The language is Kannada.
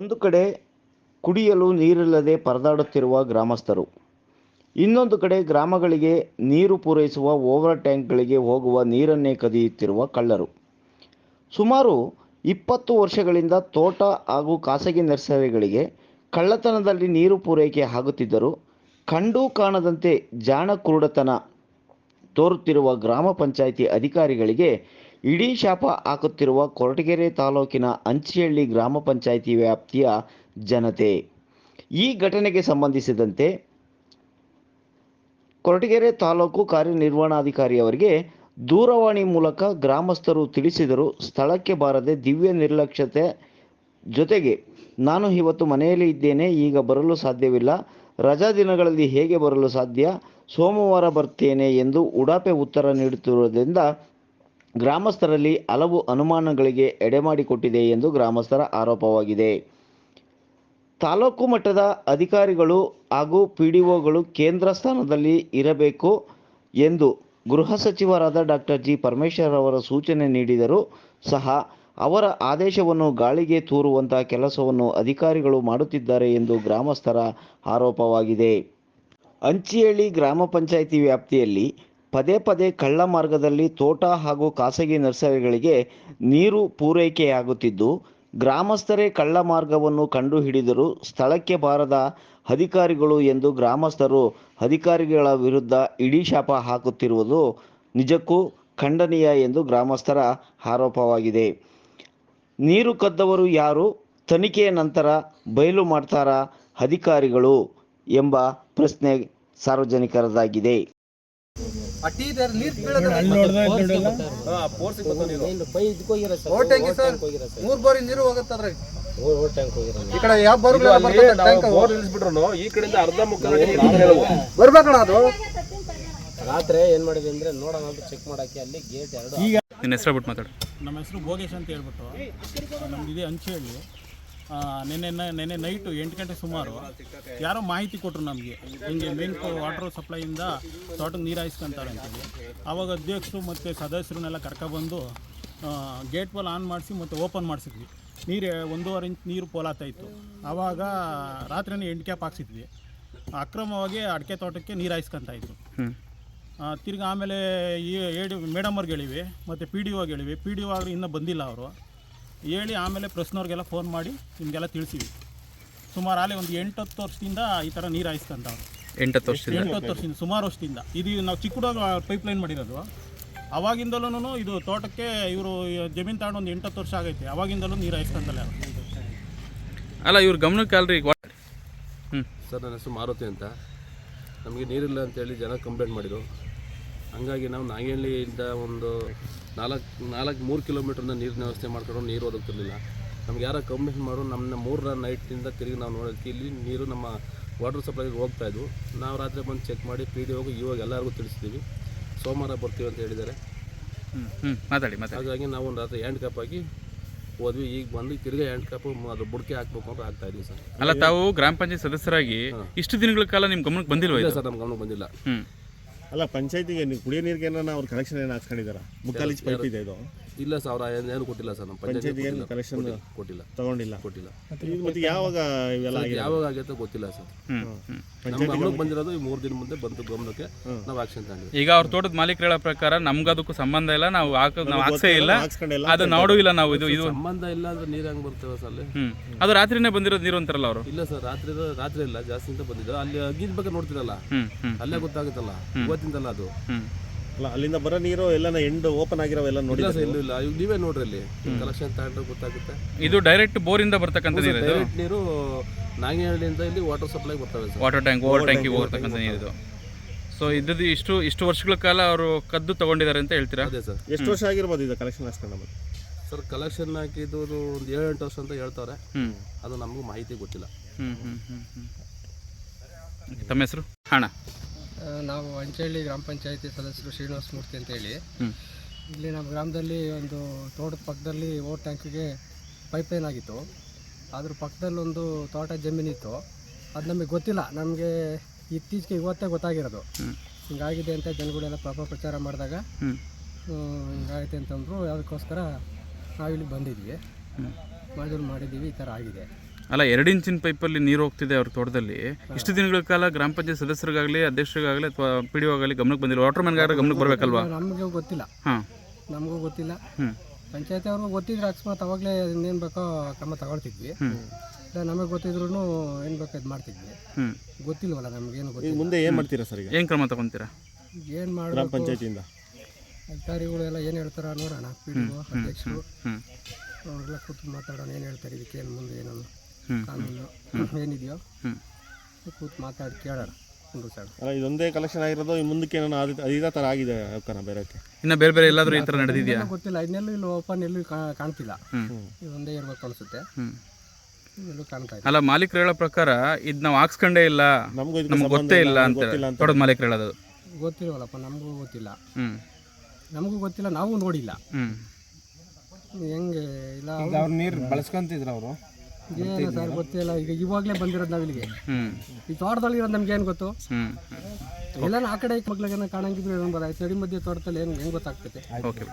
ಒಂದು ಕಡೆ ಕುಡಿಯಲು ನೀರಿಲ್ಲದೆ ಪರದಾಡುತ್ತಿರುವ ಗ್ರಾಮಸ್ಥರು, ಇನ್ನೊಂದು ಕಡೆ ಗ್ರಾಮಗಳಿಗೆ ನೀರು ಪೂರೈಸುವ ಓವರ್ ಟ್ಯಾಂಕ್ಗಳಿಗೆ ಹೋಗುವ ನೀರನ್ನೇ ಕದಿಯುತ್ತಿರುವ ಕಳ್ಳರು. ಸುಮಾರು ಇಪ್ಪತ್ತು ವರ್ಷಗಳಿಂದ ತೋಟ ಹಾಗೂ ಖಾಸಗಿ ನರ್ಸರಿಗಳಿಗೆ ಕಳ್ಳತನದಲ್ಲಿ ನೀರು ಪೂರೈಕೆ ಆಗುತ್ತಿದ್ದರೂ ಕಂಡೂ ಕಾಣದಂತೆ ಜಾಣ ಕುರುಡತನ ತೋರುತ್ತಿರುವ ಗ್ರಾಮ ಪಂಚಾಯಿತಿ ಅಧಿಕಾರಿಗಳಿಗೆ ಇಡೀ ಶಾಪ ಹಾಕುತ್ತಿರುವ ಕೊರಟಗೆರೆ ತಾಲೂಕಿನ ಅಂಚಿಹಳ್ಳಿ ಗ್ರಾಮ ಪಂಚಾಯಿತಿ ವ್ಯಾಪ್ತಿಯ ಜನತೆ. ಈ ಘಟನೆಗೆ ಸಂಬಂಧಿಸಿದಂತೆ ಕೊರಟಗೆರೆ ತಾಲೂಕು ಕಾರ್ಯನಿರ್ವಹಣಾಧಿಕಾರಿಯವರಿಗೆ ದೂರವಾಣಿ ಮೂಲಕ ಗ್ರಾಮಸ್ಥರು ತಿಳಿಸಿದರು. ಸ್ಥಳಕ್ಕೆ ಬಾರದೆ ದಿವ್ಯ ನಿರ್ಲಕ್ಷ್ಯತೆ ಜೊತೆಗೆ ನಾನು ಇವತ್ತು ಮನೆಯಲ್ಲಿ ಇದ್ದೇನೆ, ಈಗ ಬರಲು ಸಾಧ್ಯವಿಲ್ಲ. ರಜಾ ದಿನಗಳಲ್ಲಿ ಹೇಗೆ ಬರಲು ಸಾಧ್ಯ? ಸೋಮವಾರ ಬರ್ತೇನೆ ಎಂದು ಉಡಾಪೆ ಉತ್ತರ ನೀಡುತ್ತಿರುವುದರಿಂದ ಗ್ರಾಮಸ್ಥರಲ್ಲಿ ಹಲವು ಅನುಮಾನಗಳಿಗೆ ಎಡೆಮಾಡಿಕೊಟ್ಟಿದೆ ಎಂದು ಗ್ರಾಮಸ್ಥರ ಆರೋಪವಾಗಿದೆ. ತಾಲೂಕು ಮಟ್ಟದ ಅಧಿಕಾರಿಗಳು ಹಾಗೂ ಪಿ ಡಿ ಒಗಳು ಕೇಂದ್ರ ಸ್ಥಾನದಲ್ಲಿ ಇರಬೇಕು ಎಂದು ಗೃಹ ಸಚಿವರಾದ ಡಾಕ್ಟರ್ ಜಿ. ಪರಮೇಶ್ವರ್ ಅವರ ಸೂಚನೆ ನೀಡಿದರೂ ಸಹ ಅವರ ಆದೇಶವನ್ನು ಗಾಳಿಗೆ ತೂರುವಂತಹ ಕೆಲಸವನ್ನು ಅಧಿಕಾರಿಗಳು ಮಾಡುತ್ತಿದ್ದಾರೆ ಎಂದು ಗ್ರಾಮಸ್ಥರ ಆರೋಪವಾಗಿದೆ. ಅಂಚಿಹಳ್ಳಿ ಗ್ರಾಮ ಪಂಚಾಯಿತಿ ವ್ಯಾಪ್ತಿಯಲ್ಲಿ ಪದೇ ಪದೇ ಕಳ್ಳ ಮಾರ್ಗದಲ್ಲಿ ತೋಟ ಹಾಗೂ ಖಾಸಗಿ ನರ್ಸರಿಗಳಿಗೆ ನೀರು ಪೂರೈಕೆಯಾಗುತ್ತಿದ್ದು, ಗ್ರಾಮಸ್ಥರೇ ಕಳ್ಳ ಮಾರ್ಗವನ್ನು ಕಂಡುಹಿಡಿದರೂ ಸ್ಥಳಕ್ಕೆ ಬಾರದ ಅಧಿಕಾರಿಗಳು ಎಂದು ಗ್ರಾಮಸ್ಥರು ಅಧಿಕಾರಿಗಳ ವಿರುದ್ಧ ಇಡೀ ಶಾಪ ಹಾಕುತ್ತಿರುವುದು ನಿಜಕ್ಕೂ ಖಂಡನೀಯ ಎಂದು ಗ್ರಾಮಸ್ಥರ ಆರೋಪವಾಗಿದೆ. ನೀರು ಕದ್ದವರು ಯಾರು, ತನಿಖೆಯ ನಂತರ ಬಯಲು ಮಾಡ್ತಾರಾ ಅಧಿಕಾರಿಗಳು ಎಂಬ ಪ್ರಶ್ನೆ ಸಾರ್ವಜನಿಕರದಾಗಿದೆ. ಅಟ್ಟಿ ನೀರು ಸರ್. ಮೂರ್ ಬಾರಿ ನೀರು ಹೋಗುತ್ತೆ ಅದ್ರಾಗ. ಈ ಕಡೆ ಯಾವ. ಬೋರ್ ಈ ಕಡೆಯಿಂದ ಅರ್ಧ ಮುಕ್ಕಾಲು. ಅದು. ರಾತ್ರಿ ಏನ್ ಮಾಡಿದೆ ಅಂದ್ರೆ ನೋಡೋಣ ಅಂತ ಚೆಕ್ ಮಾಡಕ್ಕೆ ಅಲ್ಲಿ ಗೇಟ್ ಎರಡು ನಿನ್ನ ಹೆಸರು ಬಿಟ್ಟು ಮಾತಾಡು. ನಮ್ಮ ಹೆಸರು ಭೋಗೇಶ್ ಅಂತ ಹೇಳ್ಬಿಟ್ಟು. ನಮ್ದು ಇದೆ ಅಂಚೇಳಿ. ನಿನ್ನೆ ನಿನ್ನೆ ನೈಟು ಎಂಟು ಗಂಟೆ ಸುಮಾರು ಯಾರೋ ಮಾಹಿತಿ ಕೊಟ್ಟರು ನಮಗೆ. ಹಿಂಗೆ ಮೇನ್ ವಾಟರ್ ಸಪ್ಲೈಯಿಂದ ತೋಟಕ್ಕೆ ನೀರು ಹಾಯಿಸ್ಕೊಂತಾರೆ ಅಂತೇಳಿ. ಆವಾಗ ಅಧ್ಯಕ್ಷರು ಮತ್ತು ಸದಸ್ಯರನ್ನೆಲ್ಲ ಕರ್ಕೊಬಂದು ಗೇಟ್ ಪೋಲ್ ಆನ್ ಮಾಡಿಸಿ ಮತ್ತು ಓಪನ್ ಮಾಡಿಸಿದ್ವಿ. ನೀರು ಒಂದೂವರೆ ಇಂಚ್ ನೀರು ಪೋಲಾತಾಯಿತ್ತು ಆವಾಗ ರಾತ್ರಿನೇ ಎಂಟು ಕ್ಯಾಪ್ ಹಾಕ್ಸಿದ್ವಿ. ಅಕ್ರಮವಾಗಿ ಅಡಿಕೆ ತೋಟಕ್ಕೆ ನೀರು ಹಾಯಿಸ್ಕೊಂತ ಇದ್ರು. ತಿರ್ಗಿ ಆಮೇಲೆ ಈ ಮೇಡಮ್ ಅವ್ರಿಗೆ ಹೇಳಿವಿ ಮತ್ತು ಪಿ ಡಿ ಒಗೆ ಹೇಳಿವಿ. ಪಿ ಡಿ ಒ ಇನ್ನೂ ಬಂದಿಲ್ಲ ಅವರು. ಹೇಳಿ ಆಮೇಲೆ ಪ್ರೆಸ್ನವ್ರಿಗೆಲ್ಲ ಫೋನ್ ಮಾಡಿ ನಿಮಗೆಲ್ಲ ತಿಳಿಸಿವಿ ಸುಮಾರು ಅಲ್ಲಿ ಒಂದು ಎಂಟು ಹತ್ತು ವರ್ಷದಿಂದ ಈ ಥರ ನೀರು ಹಾಯಿಸ್ಕೊಂತವ್ರು ಎಂಟತ್ತು ವರ್ಷದಿಂದ? ಎಂಟು ಹತ್ತು ವರ್ಷದಿಂದ ಸುಮಾರು ವರ್ಷದಿಂದ. ಇದು ನಾವು ಚಿಕ್ಕ ಹುಡುಗ ಪೈಪ್ ಲೈನ್ ಮಾಡಿರೋದು. ಅವಾಗಿಂದಲೂ ಇದು ತೋಟಕ್ಕೆ ಇವರು ಜಮೀನು ತಗೊಂಡು ಒಂದು ಎಂಟು ಹತ್ತು ವರ್ಷ ಆಗೈತೆ. ಅವಾಗಿಂದಲೂ ನೀರು ಹಾಯಿಸ್ಕೊಂತಲ್ಲ ಅಲ್ಲ ಇವ್ರ ಗಮನಕ್ಕೆ ಅಲ್ರಿ ಈಗ ಹ್ಞೂ ಸರ್ ನನ್ನ ಹೆಸರು ಮಾರುತಿ ಅಂತ. ನಮಗೆ ನೀರಿಲ್ಲ ಅಂತೇಳಿ ಜನ ಕಂಪ್ಲೇಂಟ್ ಮಾಡಿದರು. ಹಂಗಾಗಿ ನಾವು ನಾಗೇಹಳ್ಳಿಯಿಂದ ಒಂದು ನಾಲ್ಕು ನಾಲ್ಕು ಮೂರು ಕಿಲೋಮೀಟ್ರಿಂದ ನೀರಿನ ವ್ಯವಸ್ಥೆ ಮಾಡ್ಕೊಂಡು ನೀರು ಒದಗ್ತಿರ್ಲಿಲ್ಲ. ನಮ್ಗೆ ಯಾರೋ ಕಂಪ್ಲೇಂಟ್ ಮಾಡು ನಮ್ಮ ಮೂರರ ನೈಟಿಂದ ತಿರುಗಿ ನಾವು ನೋಡೋದಕ್ಕೆ ಇಲ್ಲಿ ನೀರು ನಮ್ಮ ವಾಟರ್ ಸಪ್ಲೈಗೆ ಹೋಗ್ತಾಯಿದ್ವು ನಾವು ರಾತ್ರಿ ಬಂದು ಚೆಕ್ ಮಾಡಿ ಪಿ ಡಿ ಹೋಗಿ ಇವಾಗ ಎಲ್ಲರಿಗೂ ತಿಳಿಸ್ತೀವಿ ಸೋಮವಾರ ಬರ್ತೀವಿ ಅಂತ ಹೇಳಿದ್ದಾರೆ. ಮಾತಾಡಿ ಹಾಗಾಗಿ ನಾವು ಒಂದು ರಾತ್ರಿ ಹ್ಯಾಂಡ್ ಕಪ್ ಹಾಕಿ ಹೋದ್ವಿ. ಈಗ ಬಂದು ತಿರ್ಗಿ ಹ್ಯಾಂಡ್ ಕಪ್ ಅದು ಬುಡ್ಕೆ ಹಾಕ್ಬೇಕು ಅಂತ ಆಗ್ತಾ ಇದೀವಿ ಸರ್. ಅಲ್ಲ ತಾವು ಗ್ರಾಮ ಪಂಚಾಯತ್ ಸದಸ್ಯರಾಗಿ ಇಷ್ಟು ದಿನಗಳ ಕಾಲ ನಿಮ್ಮ ಗಮನಕ್ಕೆ ಬಂದಿಲ್ಲ ಸರ್ ನಮ್ಮ ಗಮನಕ್ಕೆ ಬಂದಿಲ್ಲ. ಹ್ಞೂ ಅಲ್ಲ ಪಂಚಾಯತಿಗೆ ನೀವು ಕುಡಿಯೋ ನೀರಿಗೆ ಏನಾರ ಅವ್ರ ಕನೆಕ್ಷನ್ ಏನು ಹಾಕ್ಸ್ಕೊಂಡಿದ್ದಾರಾ ಮುಕ್ಕಾಲಿಚ್ ಪೈಪ್ ಇದೆ ಇದು. ಇಲ್ಲ ಸರ್ ಅವ್ರು ಏನು ಕೊಟ್ಟಿಲ್ಲ ಸರ್ ನಮ್ಮ ಏನು ಪಂಚಾಯತ್ ಕೊಟ್ಟಿಲ್ಲ. ತಗೊಂಡಿಲ್ಲ? ಕೊಟ್ಟಿಲ್ಲ. ಇದು ಮತ್ತೆ ಯಾವಾಗ ಇವೆಲ್ಲ ಆಗಿದೆ ಯಾವಾಗ ಆಗೈತೆ ಗೊತ್ತಿಲ್ಲ ಸರ್. ನಮ್ಮ ಗಮನಕ್ಕೆ ಬಂದಿರೋದು ಈ ಮೂರು ದಿನ ಮುಂದೆ ಬಂತು ಗಮನಕ್ಕೆ. ನಾವು ಆಕ್ಷನ್ ತಗೊಂಡಿದ್ದೀವಿ. ಈಗ ಅವ್ರ ತೋಟದ ಮಾಲೀಕರು ಹೇಳೋ ಪ್ರಕಾರ ನಮ್ಗೆ ಅದಕ್ಕೂ ಸಂಬಂಧ ಇಲ್ಲ ನಾವು ಹಾಕೋದು ನಾವು ಹಾಕ್ಸೇ ಇಲ್ಲ. ಅದು ನೋಡೂ ಇಲ್ಲ. ನಾವು ಇದು ಇದು ಸಂಬಂಧ ಇಲ್ಲ ಅಂದ್ರೆ ನೀರು ಹೆಂಗೆ ಬರ್ತೇವೆ ಸರ್ ಅಲ್ಲಿ? ಅದು ರಾತ್ರಿನೇ ಬಂದಿರೋದು ನೀರು ಅಂತಾರಲ್ಲ ಅವರು? ಇಲ್ಲ ಸರ್ ರಾತ್ರಿ ರಾತ್ರಿ ಇಲ್ಲ ಜಾಸ್ತಿ ಅಂತ ಬಂದಿದ್ರು ಅಲ್ಲಿ ಅಗ್ಗಿದ ಬಗ್ಗೆ ನೋಡ್ತಿರಲ್ಲ. ಅಲ್ಲೇ ಗೊತ್ತಾಗುತ್ತಲ್ಲ. ಗೊತ್ತಿಂದಲ್ಲ ಅದು. ಅಲ್ಲ ಅಲ್ಲಿಂದ ಬರೋ ನೀರು ಎಲ್ಲ ಎಂಡ್ ಓಪನ್ ಆಗಿರೋವೆಲ್ಲ ನೋಡಿ ಇಲ್ಲ ಸರ್ ಎಲ್ಲೂ ಇಲ್ಲ ಈಗ ನೀವೇ ನೋಡ್ರಿ ಅಲ್ಲಿ ಕಲೆಕ್ಷನ್ ತಗೊಂಡ್ರೆ ಗೊತ್ತಾಗುತ್ತೆ. ಇದು ಡೈರೆಕ್ಟ್ ಬೋರಿಂದ ಬರ್ತಕ್ಕಂಥ ನೀರು ಇದು ಡೈರೆಕ್ಟ್ ನೀರು ನಾಗೇಹಳ್ಳಿಯಿಂದ ಇಲ್ಲಿ ವಾಟರ್ ಸಪ್ಲೈ ಬರ್ತವೆ ಸರ್. ವಾಟರ್ ಟ್ಯಾಂಕ್ ಓವರ್ ಟ್ಯಾಂಕಿಗೆ ಹೋಗ್ತಕ್ಕಂಥ ನೀರು ಇದು ಸೊ ಇದ್ದದ್ದು ಇಷ್ಟು ಇಷ್ಟು ವರ್ಷಗಳ ಕಾಲ ಅವರು ಕದ್ದು ತಗೊಂಡಿದ್ದಾರೆ ಅಂತ ಹೇಳ್ತೀರಾ? ಅದೇ ಸರ್. ಎಷ್ಟು ವರ್ಷ ಆಗಿರ್ಬೋದು ಇದು ಕಲೆಕ್ಷನ್ ಅಷ್ಟೇ ಸರ್ ಕಲೆಕ್ಷನ್ ಹಾಕಿದ್ದು ಒಂದು ಏಳು ಎಂಟು ವರ್ಷ ಅಂತ ಹೇಳ್ತಾರೆ. ಹ್ಞೂ ಅದು ನಮಗೂ ಮಾಹಿತಿ ಗೊತ್ತಿಲ್ಲ. ಹ್ಞೂ ಹ್ಞೂ ಹ್ಞೂ ಹ್ಞೂ ತಮ್ಮ ಹೆಸರು? ಹಣ ನಾವು ಅಂಚಳ್ಳಿ ಗ್ರಾಮ ಪಂಚಾಯತಿ ಸದಸ್ಯರು ಶ್ರೀನಿವಾಸ ಮೂರ್ತಿ ಅಂತೇಳಿ. ಇಲ್ಲಿ ನಮ್ಮ ಗ್ರಾಮದಲ್ಲಿ ಒಂದು ತೋಟದ ಪಕ್ಕದಲ್ಲಿ ಓಟ್ ಟ್ಯಾಂಕಿಗೆ ಪೈಪ್ಲೈನ್ ಆಗಿತ್ತು. ಅದ್ರ ಪಕ್ಕದಲ್ಲಿ ಒಂದು ತೋಟ ಜಮೀನಿತ್ತು. ಅದು ನಮಗೆ ಗೊತ್ತಿಲ್ಲ. ನಮಗೆ ಇತ್ತೀಚೆಗೆ ಇವತ್ತೇ ಗೊತ್ತಾಗಿರೋದು. ಹಿಂಗಾಗಿದೆ ಅಂತ ಜನಗಳೆಲ್ಲ ಪಾಪ ಪ್ರಚಾರ ಮಾಡಿದಾಗ ಹಿಂಗಾಯ್ತು ಅಂತಂದರು. ಅದಕ್ಕೋಸ್ಕರ ನಾವಿಲ್ಲಿ ಬಂದಿದ್ವಿ. ಮಾಡಿದ್ವಿ ಮಾಡಿದ್ರು ಮಾಡಿದ್ದೀವಿ. ಈ ಥರ ಆಗಿದೆ. ಅಲ್ಲ ಎರಡು ಇಂಚಿನ ಪೈಪಲ್ಲಿ ನೀರು ಹೋಗ್ತಿದೆ ಅವ್ರ ತೋಟದಲ್ಲಿ. ಇಷ್ಟು ದಿನಗಳ ಕಾಲ ಗ್ರಾಮ ಪಂಚಾಯತ್ ಸದಸ್ಯರಿಗಾಗಲಿ ಅಧ್ಯಕ್ಷರಿಗಾಗಲಿ ಅಥವಾ ಪಿ ಡಿ ಆಗಲಿ ಗಮನಕ್ಕೆ ಬಂದಿಲ್ಲ. ವಾಟರ್ ಮ್ಯಾನ್ಗಾದ್ರೆ ಗಮನಕ್ಕೆ ಬರಬೇಕಲ್ವಾ? ನಮಗೆ ಗೊತ್ತಿಲ್ಲ. ಹಾಂ. ನಮಗೂ ಗೊತ್ತಿಲ್ಲ. ಹ್ಞೂ ಪಂಚಾಯತಿ ಅವ್ರಿಗೂ ಗೊತ್ತಿದ್ರೆ ಅಕಸ್ಮಾತ್ ಅವಾಗಲೇ ಇನ್ನೇನು ಬೇಕೋ ಕ್ರಮ ತಗೊಳ್ತಿದ್ವಿ. ಇಲ್ಲ ನಮಗೆ ಗೊತ್ತಿದ್ರು ಏನು ಬೇಕೋ ಇದು ಮಾಡ್ತಿದ್ವಿ. ಹ್ಞೂ ಗೊತ್ತಿಲ್ವಲ್ಲ ನಮಗೇನು ಈಗ ಗೊತ್ತಿಲ್ಲ. ಮುಂದೆ ಏನು ಮಾಡ್ತೀರಾ ಸರ್ ಈಗ? ಏನು ಕ್ರಮ ತಗೊತೀರಾ? ಏನು ಗ್ರಾಮ ಮಾಡಬೇಕು ಪಂಚಾಯತಿಯಿಂದ. ಅಧಿಕಾರಿಗಳೆಲ್ಲ ಏನು ಹೇಳ್ತಾರ ನೋಡೋಣ. ಪಿ ಡಿ ಅಧ್ಯಕ್ಷರು. ಹ್ಞೂ ಅವರೆಲ್ಲ ಕೂತು ಮಾತಾಡೋಣ ಏನು ಹೇಳ್ತಾರೆ ಇದಕ್ಕೆ ಏನು ಮುಂದೆ ಏನು ಹ್ಮ್. ಕಾನೂನು ಏನಿದೆಯೋ? ಕೂತು ಮಾತಾಡಿ ಕೇಳೋಣ ಅಲ್ಲ ಇದೊಂದೇ ಕಲೆಕ್ಷನ್ ಆಗಿರೋದು ಈ ಮುಂದಕ್ಕೆ ಏನೋ ಅದೇ ಇದೇ ಥರ ಆಗಿದೆ ಅವಕಾಶ ಬೇರೆಕ್ಕೆ? ಇನ್ನು ಬೇರೆ ಬೇರೆ ಎಲ್ಲಾದರೂ ಈ ಥರ ನಡೆದಿದೆಯಾ? ಗೊತ್ತಿಲ್ಲ ಇದನ್ನೆಲ್ಲೂ ಇಲ್ಲಿ ಓಪನ್ ಎಲ್ಲೂ ಕಾಣ್ತಿಲ್ಲ. ಇದೊಂದೇ ಇರ್ಬೇಕು ಅನಿಸುತ್ತೆ. ಎಲ್ಲೂ ಕಾಣ್ತಾ ಇಲ್ಲ. ಅಲ್ಲ ಮಾಲೀಕರು ಹೇಳೋ ಪ್ರಕಾರ ಇದು ನಾವು ಹಾಕ್ಸ್ಕೊಂಡೇ ಇಲ್ಲ ನಮಗೂ ಗೊತ್ತೇ ಇಲ್ಲ, ಅಂತ ತೋಟದ ಮಾಲೀಕರು ಹೇಳೋದು. ಗೊತ್ತಿಲ್ವಲ್ಲಪ್ಪ ನಮಗೂ ಗೊತ್ತಿಲ್ಲ. ಹ್ಞೂ ನಮಗೂ ಗೊತ್ತಿಲ್ಲ ನಾವು ನೋಡಿಲ್ಲ. ಹ್ಞೂ ಹೆಂಗೆ ಇಲ್ಲ ಅವ್ರು ನೀರು ಬಳಸ್ಕೊಂತಿದ್ರು ಅವರು. ಏನು ಸರ್ ಗೊತ್ತಿಲ್ಲ. ಈಗ ಇವಾಗಲೇ ಬಂದಿರೋದು ನಾವು ಇಲ್ಲಿಗೆ ಈ ತೋಟದಲ್ಲಿ ಇರೋದು ನಮ್ಗೆ ಏನು ಗೊತ್ತು? ಎಲ್ಲ ಆ ಕಡೆ ಮಕ್ಳಿಗೆ ಕಾಣಂಗಿದ್ರೆ ಬರ. ಬರಾಯ್ತು ಚಳಿ ಮಧ್ಯೆ ತೋಟದಲ್ಲಿ ಏನು ಹೆಂಗೆ ಗೊತ್ತಾಗ್ತೈತೆ ಓಕೆ